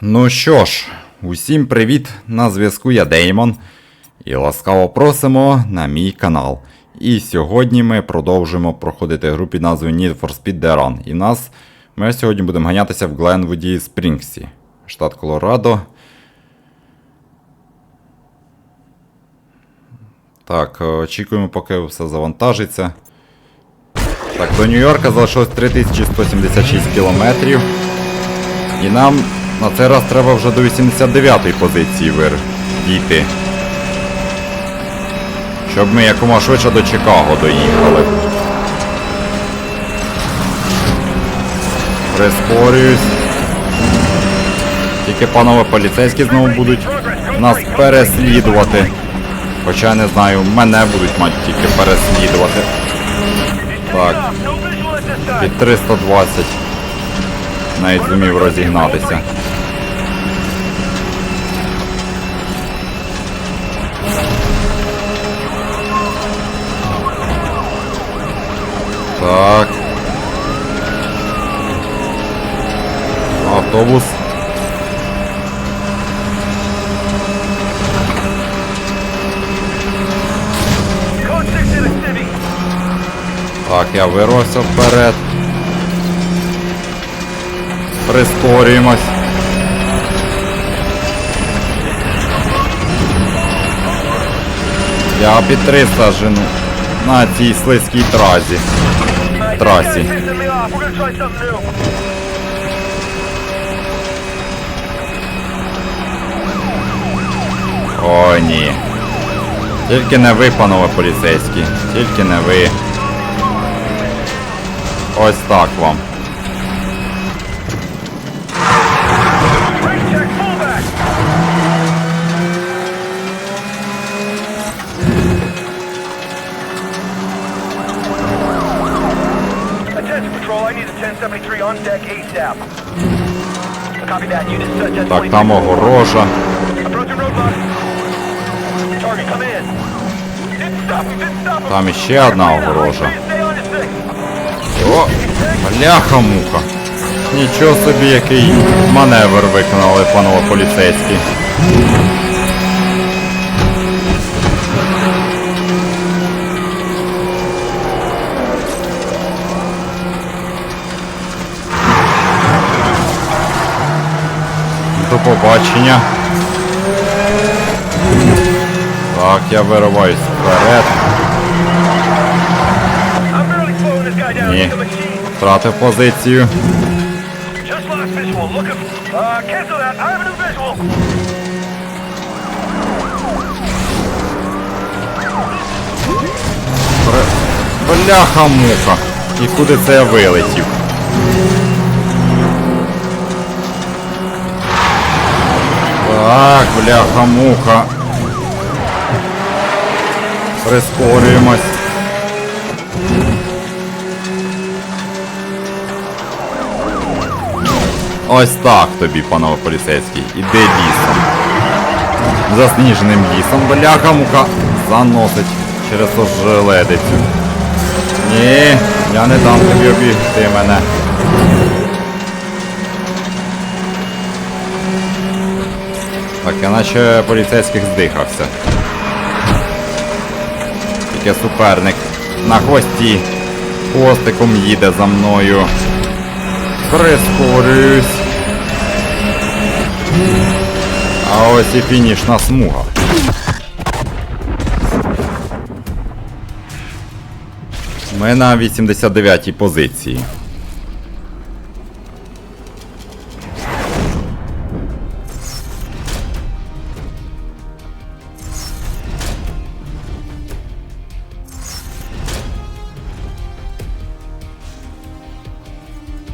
Ну що ж, усім привіт! На зв'язку я Деймон. І ласкаво просимо на мій канал. І сьогодні ми продовжуємо проходити гру під назвою Need for Speed The Run. І нас ми сьогодні будемо ганятися в Гленвуді Спрінгсі, штат Колорадо. Так, е, очікуємо, поки все завантажиться. Так, до Нью-Йорка залишилось 3176 кілометрів. І нам на цей раз треба вже до 89-ї позиції вир дійти. Щоб ми якомога швидше до Чикаго доїхали. Прискорююсь. Тільки панове поліцейські знову будуть нас переслідувати. Хоча я не знаю, мене будуть мати тільки переслідувати. Так, під 320 навіть зумів розігнатися. Автобус. Так, я вирвався вперед. Прискорюємось. Я під 300 жену на цій слизькій тразі. Трасі. О, ні. Тільки не ви, панове поліцейські. Тільки не ви. Ось так вам. Attention patrol, I need a 1073 on deck ASAP. Copy that, unit set 1023. Так, там огорожа. Там іще одна огорожа. О, бляха-муха. Нічого собі, який маневр виконали, панове поліцейські. До побачення. Так, я вириваюсь вперед. Ні. Втратив позицію. Uh. Бре- Бляха-муха. І куди це я вилетів? Так, бляха-муха. Прискорюємось. Ось так тобі, панове поліцейський. Іди лісом. Засніженим лісом, бляха-муха, заносить через ожеледицю. Ні, я не дам тобі обігти мене. Так, я наче поліцейських здихався. Тільки суперник на хвості хвостиком їде за мною. Прискорююсь. А ось і фінішна смуга. Ми на 89-й позиції.